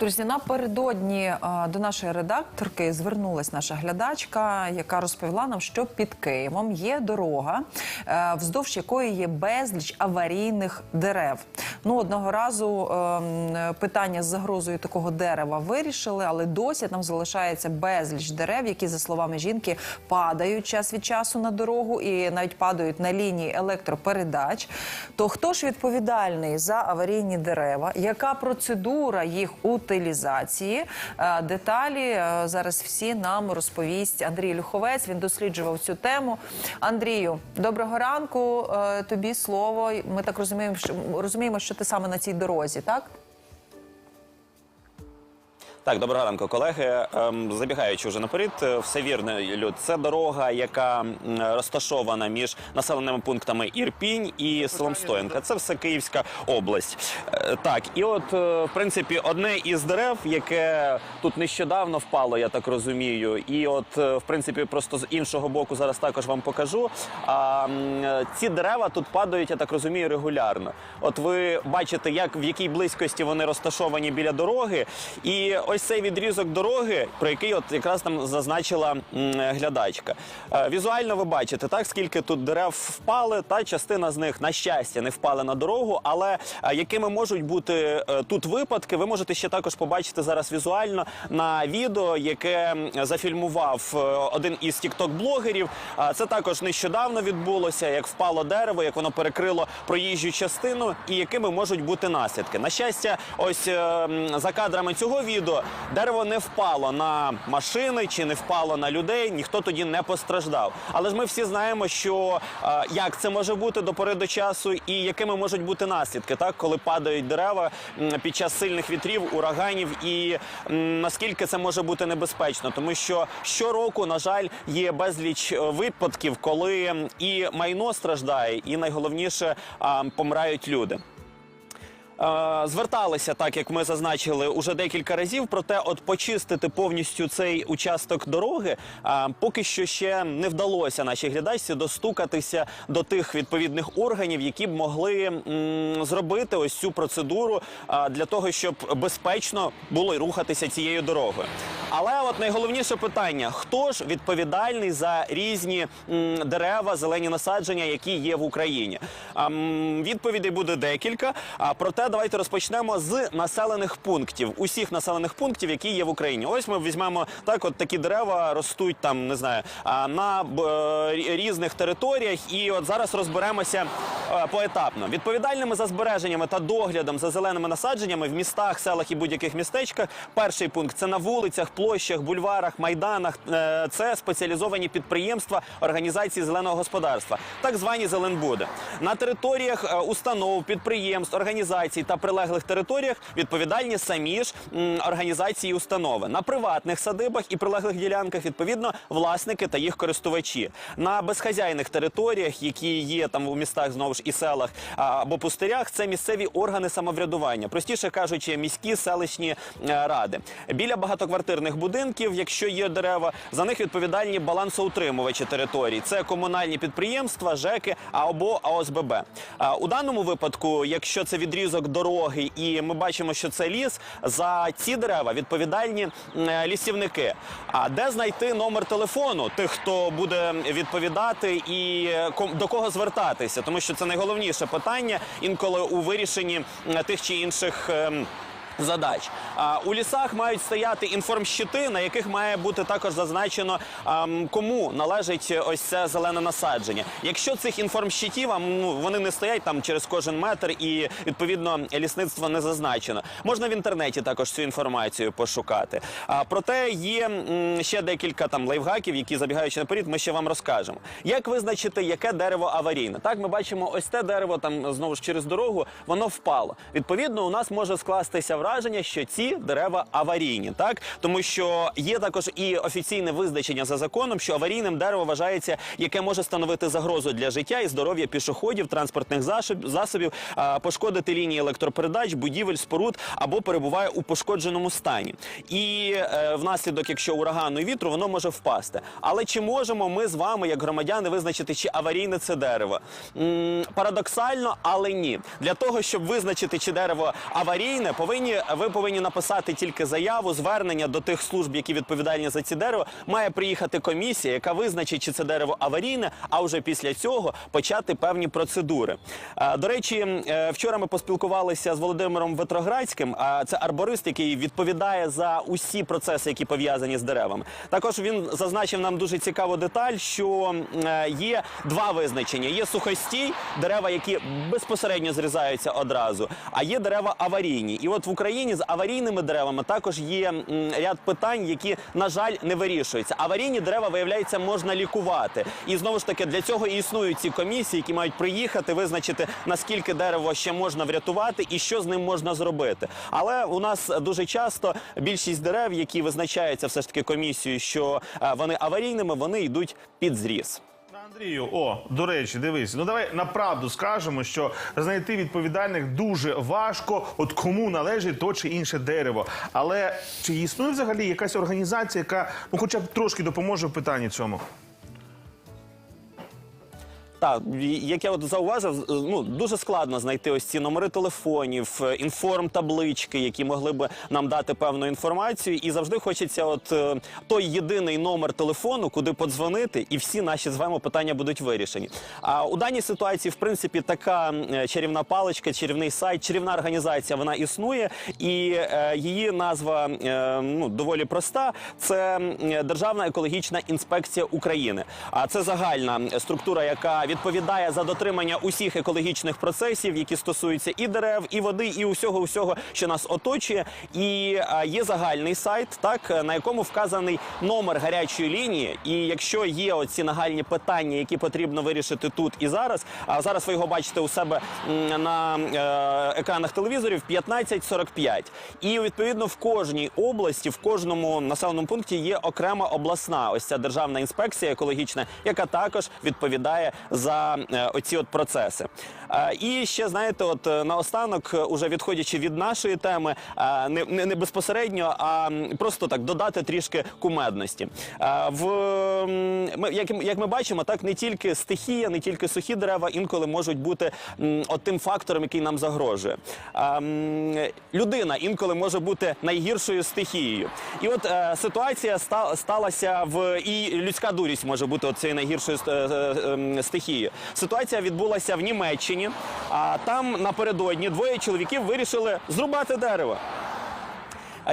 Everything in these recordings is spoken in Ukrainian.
Друзі, напередодні до нашої редакторки звернулась наша глядачка, яка розповіла нам, що під Києвом є дорога, е, вздовж якої є безліч аварійних дерев. Ну одного разу ем, питання з загрозою такого дерева вирішили, але досі там залишається безліч дерев, які, за словами жінки, падають час від часу на дорогу і навіть падають на лінії електропередач. То хто ж відповідальний за аварійні дерева? Яка процедура їх утилізації? Е, Деталі е, зараз всі нам розповість Андрій Люховець. Він досліджував цю тему. Андрію, доброго ранку. Е, Тобі слово. Ми так розуміємо, що розуміємо, що ти саме на цій дорозі, так? Так, доброго ранку, колеги. Ем, Забігаючи вже наперед, е, все вірно, Люд. Це дорога, яка розташована між населеними пунктами Ірпінь і селом Стоянка. Це все Київська область. Е, Так, і от, е, в принципі, одне із дерев, яке тут нещодавно впало, я так розумію. І от, в принципі, просто з іншого боку зараз також вам покажу. А ці дерева тут падають, я так розумію, регулярно. От ви бачите, як в якій близькості вони розташовані біля дороги. І ось цей відрізок дороги, про який от якраз там зазначила глядачка. Е, Візуально ви бачите, так скільки тут дерев впали, та частина з них, на щастя, не впали на дорогу. Але е, якими можуть бути е, тут випадки, ви можете ще також побачити зараз візуально на відео, яке зафільмував один із тікток-блогерів. Це також нещодавно відбулося, як впало дерево, як воно перекрило проїжджу частину, і якими можуть бути наслідки. На щастя, ось за кадрами цього відео дерево не впало на машини чи не впало на людей. Ніхто тоді не постраждав. Але ж ми всі знаємо, що е, як це може бути до пори до часу, і якими можуть бути наслідки, так коли падають дерева під час сильних вітрів, ураганів, і наскільки це може бути небезпечно, тому що щороку, на жаль, є безліч е, випадків, коли і майно страждає, і найголовніше а, помирають люди. Е, Зверталися, так як ми зазначили, уже декілька разів. Проте, от почистити повністю цей участок дороги, а, поки що ще не вдалося нашій глядачці достукатися до тих відповідних органів, які б могли зробити ось цю процедуру для того, щоб безпечно було рухатися цією дорогою. Але от найголовніше питання: хто ж відповідальний за різні дерева, зелені насадження, які є в Україні? А, відповідей буде декілька. А проте давайте розпочнемо з населених пунктів, усіх населених пунктів, які є в Україні. Ось ми візьмемо так, от такі дерева ростуть там, не знаю, на е, різних територіях. І от зараз розберемося е, поетапно. Відповідальними за збереженнями та доглядом за зеленими насадженнями в містах, селах і будь-яких містечках. Перший пункт це на вулицях, площах, бульварах, майданах. Е, Це спеціалізовані підприємства організації зеленого господарства, так звані зеленбуди. На територіях установ, підприємств, організацій та прилеглих територіях відповідальні самі ж організації і установи. На приватних садибах і прилеглих ділянках відповідно власники та їх користувачі. На безхазяйних територіях, які є там у містах знову ж і селах або пустирях, це місцеві органи самоврядування, простіше кажучи, міські селищні е, ради. Біля багатоквартирних будинків, якщо є дерева, за них відповідальні балансоутримувачі територій. Це комунальні підприємства, ЖЕКи або АОСББ. А, У даному випадку, якщо це відрізок дороги, і ми бачимо, що це ліс, за ці дерева відповідальні е, лісівники. А де знайти номер телефону тих, хто буде відповідати, і е, до кого звертатися, тому що це найголовніше питання інколи у вирішенні тих чи інших. Задач у лісах мають стояти інформщити, на яких має бути також зазначено кому належить ось це зелене насадження. Якщо цих інформщитів ну, вони не стоять там через кожен метр, і відповідно лісництво не зазначено. Можна в інтернеті також цю інформацію пошукати. Проте є ще декілька там лайфхаків, які забігаючи наперед, ми ще вам розкажемо. Як визначити, яке дерево аварійне? Так, ми бачимо, ось те дерево там знову ж через дорогу, воно впало. Відповідно, у нас може скластися враження, що ці дерева аварійні, так тому що є також і офіційне визначення за законом, що аварійним дерево вважається, яке може становити загрозу для життя і здоров'я пішоходів, транспортних засобів, пошкодити лінії електропередач, будівель, споруд або перебуває у пошкодженому стані. І е, внаслідок, якщо урагану і вітру, воно може впасти. Але чи можемо ми з вами, як громадяни, визначити, чи аварійне це дерево? Парадоксально, але ні. Для того, щоб визначити, чи дерево аварійне, повинні Україні ви повинні написати тільки заяву, звернення до тих служб, які відповідальні за ці дерева. Має приїхати комісія, яка визначить, чи це дерево аварійне, а вже після цього почати певні процедури. До речі, е, вчора ми поспілкувалися з Володимиром Ветроградським. А це арборист, який відповідає за усі процеси, які пов'язані з деревами. Також він зазначив нам дуже цікаву деталь, що е, є два визначення: є сухостій, дерева, які безпосередньо зрізаються одразу, а є дерева аварійні. І от в Україні з аварійними деревами також є ряд питань, які на жаль не вирішуються. Аварійні дерева виявляється можна лікувати. І знову ж таки для цього і існують ці комісії, які мають приїхати, визначити наскільки дерево ще можна врятувати і що з ним можна зробити. Але у нас дуже часто більшість дерев, які визначаються все ж таки комісією, що е, вони аварійними, вони йдуть під зріз. Андрію, о, до речі, дивись. Ну давай направду скажемо, що знайти відповідальних дуже важко, от кому належить то чи інше дерево. Але чи існує взагалі якась організація, яка ну хоча б трошки допоможе в питанні цьому? Так, як я от зауважив, ну дуже складно знайти ось ці номери телефонів, е, інформ-таблички, які могли би нам дати певну інформацію. І завжди хочеться, от е, той єдиний номер телефону, куди подзвонити, і всі наші з вами питання будуть вирішені. А у даній ситуації, в принципі, така е, чарівна паличка, чарівний сайт, чарівна організація, вона існує, і її назва ну доволі проста. Це Державна екологічна інспекція України. А це загальна структура, яка відповідає за дотримання усіх екологічних процесів, які стосуються і дерев, і води, і усього, усього, що нас оточує. І а, є загальний сайт, так на якому вказаний номер гарячої лінії. І якщо є оці нагальні питання, які потрібно вирішити тут і зараз, а зараз ви його бачите у себе на е, екранах телевізорів 1545. І відповідно в кожній області, в кожному населеному пункті є окрема обласна ось ця державна інспекція екологічна, яка також відповідає за е, оці от процеси. Е, і ще знаєте, от е, наостанок, уже відходячи від нашої теми, не, не, не безпосередньо, а просто так додати трішки кумедності. В як, як ми бачимо, так не тільки стихія, не тільки сухі дерева інколи можуть бути от тим фактором, який нам загрожує. Людина інколи може бути найгіршою стихією. І от ситуація сталася в і людська дурість може бути от цією найгіршою ст- стихією. Ситуація відбулася в Німеччині, а там напередодні двоє чоловіків вирішили зрубати дерево.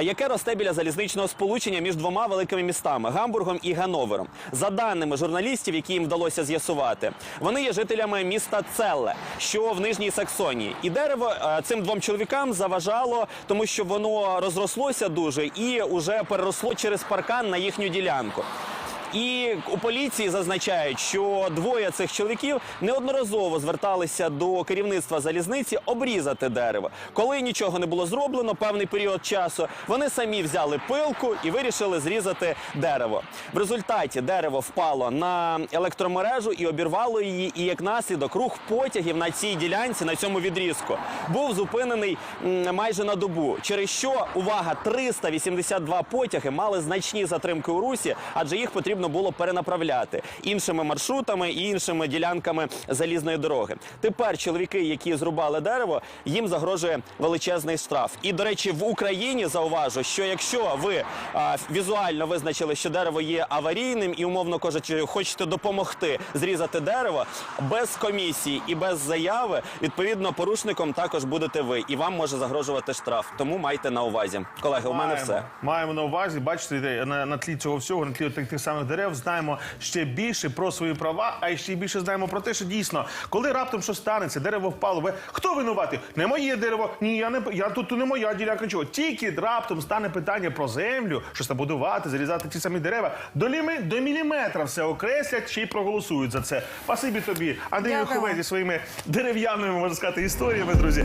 Яке росте біля залізничного сполучення між двома великими містами Гамбургом і Ганновером. За даними журналістів, які їм вдалося з'ясувати, вони є жителями міста Целле, що в Нижній Саксонії. І дерево е, цим двом чоловікам заважало, тому що воно розрослося дуже і вже переросло через паркан на їхню ділянку. І у поліції зазначають, що двоє цих чоловіків неодноразово зверталися до керівництва залізниці обрізати дерево. Коли нічого не було зроблено, певний період часу вони самі взяли пилку і вирішили зрізати дерево. В результаті дерево впало на електромережу і обірвало її. І як наслідок рух потягів на цій ділянці, на цьому відрізку, був зупинений майже на добу. Через що увага 382 потяги мали значні затримки у русі, адже їх потрібно було перенаправляти іншими маршрутами і іншими ділянками залізної дороги. Тепер чоловіки, які зрубали дерево, їм загрожує величезний штраф. І до речі, в Україні зауважу, що якщо ви а, візуально визначили, що дерево є аварійним і умовно кажучи, хочете допомогти зрізати дерево без комісії і без заяви, відповідно, порушником також будете ви, і вам може загрожувати штраф. Тому майте на увазі, колеги. У мене все. Маємо на увазі, бачите, на, на тлі цього всього, на тлі тих, тих самих дерев, знаємо ще більше про свої права, а ще більше знаємо про те, що дійсно, коли раптом що станеться, дерево впало, ви хто винуватий? Не моє дерево, ні, я не я тут не моя ділянка. Нічого. Тільки раптом стане питання про землю, щось там будувати, зарізати ті самі дерева. До ліми до міліметра все окреслять ще й проголосують за це. Спасибі тобі, Андрій. Хове зі своїми дерев'яними можна сказати історіями, друзі.